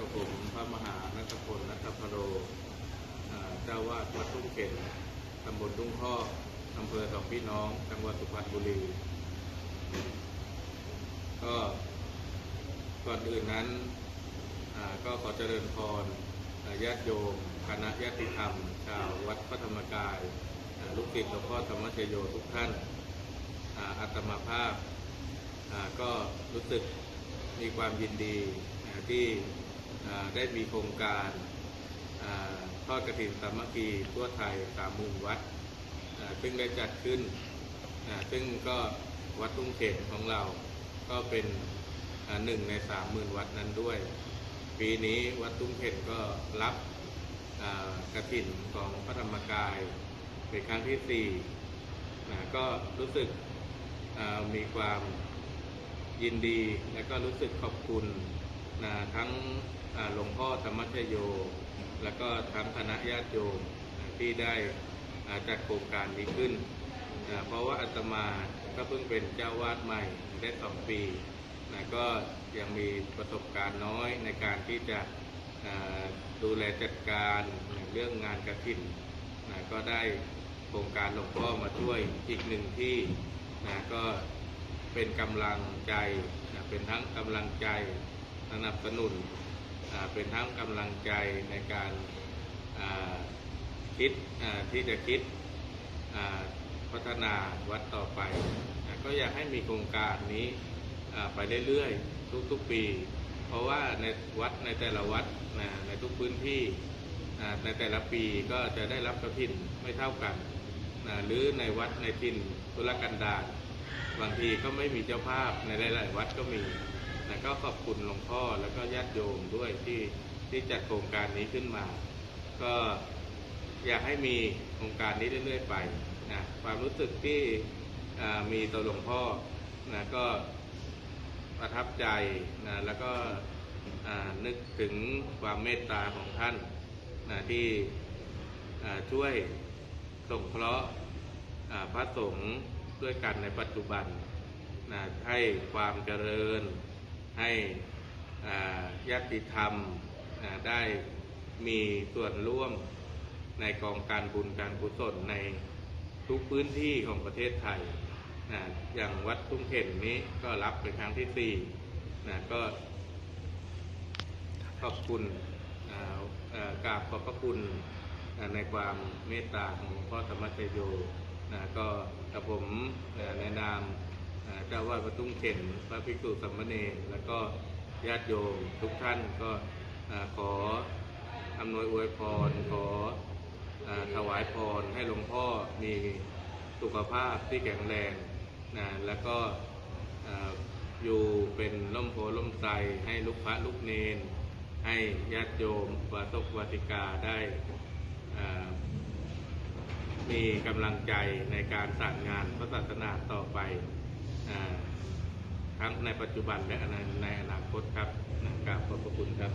ตพลนัทพโรเจ้าวาดวัดทุ่งเก่นตำบลทุ่งข้ออำเภอสองพี่น้อง จังหวัดสุพรรณบุรี ก็ก่อนอื่นนั้นก็ขอเจริญพรญาติโยมคณะญาติธรรม ชาววัดพระธรรมกาย ลูกศิษย์หลวงพ่อธรรมชโยทุกท่านอ่าตมาภาพก็รู้สึกมีความยินดีที่ ได้มีโครงการอทอดกระถิ่นสามัคคีทั่วไทยสามหมื่นวัด ซึ่งได้จัดขึ้น ซึ่งก็วัดทุ่งเขตของเรา ก็เป็นหนึ่งในสามหมื่นวัดนั้นด้วย ปีนี้วัดตุ้งเพ็ญก็รับกระถินของพระธรรมกายเป็นครั้งที่สี่ก็รู้สึกมีความยินดีและก็รู้สึกขอบคุณ นะทั้งหลวงพ่อธรรมชโย และก็ทั้งคณะญาติโยมที่ได้จัดโครงการนี้ขึ้นนะเพราะว่าอาตมาก็เพิ่งเป็นเจ้าวาดใหม่ได้สองปีนะก็ยังมีประสบการณ์น้อยในการที่จะดูแลจัดการเรื่องงานกระถิ่นนะก็ได้โครงการหลวงพ่อมาช่วยอีกหนึ่งที่นะก็เป็นกำลังใจนะเป็นทั้งกำลังใจ สนับสนุนเป็นทั้งกำลังใจในการคิดที่จะคิดพัฒนาวัดต่อไปก็อยากให้มีโครงการนี้ไปเรื่อยๆ ทุกๆปี เพราะว่าในวัดในแต่ละวัดในทุกพื้นที่ในแต่ละปีก็จะได้รับกระถินไม่เท่ากัน หรือในวัดในถิ่นตุลกันดารบางทีก็ไม่มีเจ้าภาพในหลายๆวัดก็มี นะก็ขอบคุณหลวงพ่อแล้วก็ญาติโยมด้วยที่ที่จัดโครงการนี้ขึ้นมา ก็อยากให้มีโครงการนี้เรื่อยๆไปนะความรู้สึกที่มีต่อหลวงพ่อนะก็ประทับใจนะแล้วก็นึกถึงความเมตตาของท่านนะที่ช่วยส่งเคราะห์พระสงฆ์ด้วยกันในปัจจุบันนะให้ความเจริญ ให้ญาติธรรมได้มีส่วนร่วมในกองการบุญการกุศลในทุกพื้นที่ของประเทศไทยนะอย่างวัดทุ่งเข็นนี้ก็รับเป็นครั้งที่สี่นะก็ขอบคุณกราบขอบพระคุณในความเมตตาของพ่อธรรมชโยนะก็กับผมในนาม เจ้าวาดวัดทุ่งเข็นพระภิกษุสัมมเนรแล้วก็ญาติโยมทุกท่านก็ขออำนวยอวยพร ขอถวายพรให้หลวงพ่อมีสุขภาพที่แข็งแรงนะแล้วก็อยู่เป็นล่มโพล่มไทรให้ลูกพระลูกเนน ให้ญาติโยมวาตกวาติกาได้มีกำลังใจในการสานงานพระศาสนาต่อไป ทั้งในปัจจุบันและในอนาคตครับนะกราบขอบพระคุณครับ